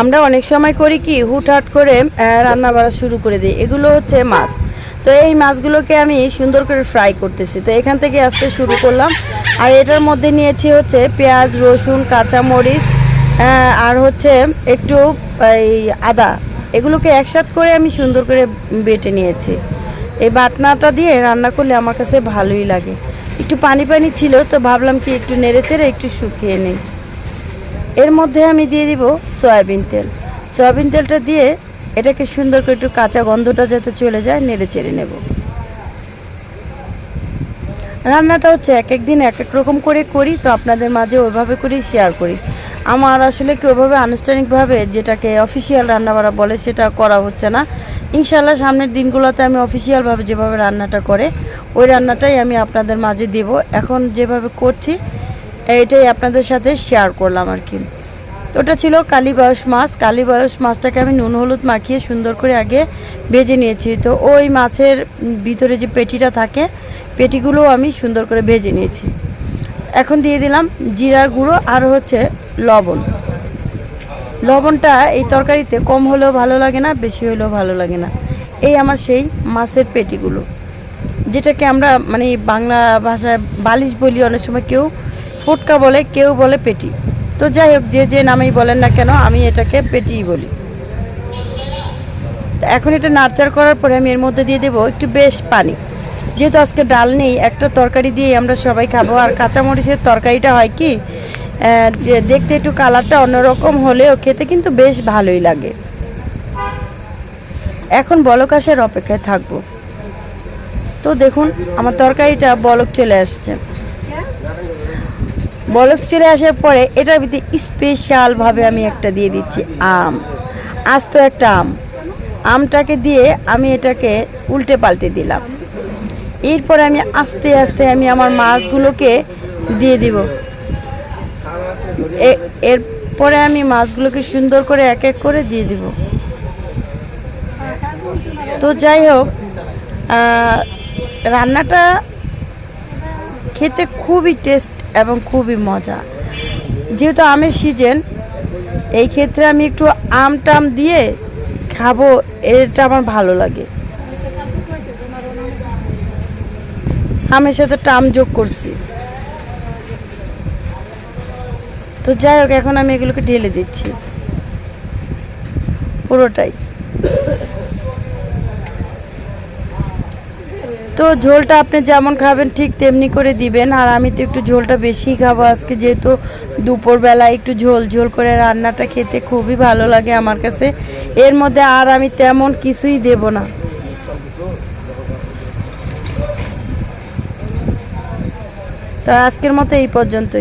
আমরা অনেক সময় করি কি, হুটহাট করে রান্না বাড়া শুরু করে দিই। এগুলো হচ্ছে মাছ। তো এই মাছগুলোকে আমি সুন্দর করে ফ্রাই করতেছি। তো এখান থেকে আজকে শুরু করলাম। আর এটার মধ্যে নিয়েছি হচ্ছে পেঁয়াজ, রসুন, কাঁচামরিচ আর হচ্ছে একটু এই আদা। এগুলোকে একসাথ করে আমি সুন্দর করে বেটে নিয়েছি। এই বাটনাটা দিয়ে রান্না করলে আমার কাছে ভালোই লাগে। একটু পানি পানি ছিল, তো ভাবলাম কি একটু নেড়ে চেড়ে একটু শুকিয়ে নিই। এর মধ্যে আমি দিয়ে দিব সয়াবিন তেল। সয়াবিন তেলটা দিয়ে এটাকে সুন্দর করে একটু কাঁচা গন্ধটা যাতে চলে যায়, নেড়ে চেড়ে নেব। রান্নাটা হচ্ছে এক এক দিন এক এক রকম করে করি, তো আপনাদের মাঝে ওইভাবে করেই শেয়ার করি। আমার আসলে কি ওইভাবে আনুষ্ঠানিকভাবে যেটাকে অফিসিয়াল রান্নাবাড়া বলে সেটা করা হচ্ছে না। ইনশাল্লাহ সামনের দিনগুলোতে আমি অফিসিয়ালভাবে যেভাবে রান্নাটা করে, ওই রান্নাটাই আমি আপনাদের মাঝে দেব। এখন যেভাবে করছি এইটাই আপনাদের সাথে শেয়ার করলাম আর কি। তো ওটা ছিল কালীবাউস মাছ। কালীবাউস মাছটাকে আমি নুন হলুদ মাখিয়ে সুন্দর করে আগে ভেজে নিয়েছি। তো ওই মাছের ভিতরে যে পেটিটা থাকে পেটিগুলো আমি সুন্দর করে ভেজে নিয়েছি। এখন দিয়ে দিলাম জিরার গুঁড়ো আর হচ্ছে লবণ। লবণটা এই তরকারিতে কম হলেও ভালো লাগে না, বেশি হলেও ভালো লাগে না। এই আমার সেই মাছের পেটিগুলো। যেটাকে আমরা মানে বাংলা ভাষায় বালিশ বলি অনেক সময় কেউ ফুটকা বলে, কেউ বলে পেটি। তো যাই হোক, যে যে নামেই বলেন না কেন, আমি এটাকে পেটিই বলি। এখন এটা নাড়চাড় করার পরে আমি এর মধ্যে দিয়ে দেবো একটু বেশ পানি। যেহেতু আজকে ডাল নেই, একটা তরকারি দিয়ে আমরা সবাই খাব। আর কাঁচামরিচের তরকারিটা হয় কি দেখতে একটু কালারটা অন্যরকম হলেও খেতে কিন্তু বেশ ভালোই লাগে। এখন বলক আসার অপেক্ষায় থাকব। তো দেখুন, আমার তরকারিটা বলক চলে আসছে। বলক চলে আসার পরে এটার ভিতরে স্পেশালভাবে আমি একটা দিয়ে দিচ্ছি আম, আস্ত একটা আম। আমটাকে দিয়ে আমি এটাকে উল্টে পাল্টে দিলাম। এরপরে আমি আস্তে আস্তে আমি আমার মাছগুলোকে দিয়ে দিব। এরপরে আমি মাছগুলোকে সুন্দর করে এক এক করে দিয়ে দিব। তো যাই হোক রান্নাটা খেতে খুবই টেস্ট এবং খুবই মজা। যেহেতু আমের সিজন এই ক্ষেত্রে আমি একটু আম টাম দিয়ে খাব, এটা আমার ভালো লাগে। আমের সাথে টাম যোগ করছি। তো যাই হোক, এখন আমি এগুলোকে ঢেলে দিচ্ছি। পুরোটাই। তো ঝোলটা আপনি যেমন খাবেন ঠিক তেমনি করে দিবেন। আর আমি তো একটু ঝোলটা বেশি খাব আজকে, যেহেতু দুপুরবেলা একটু ঝোল ঝোল করে রান্নাটা খেতে খুবই ভালো লাগে আমার কাছে। এর মধ্যে আর আমি তেমন কিছুই দেব না। তো আজকের মতো এই পর্যন্তই।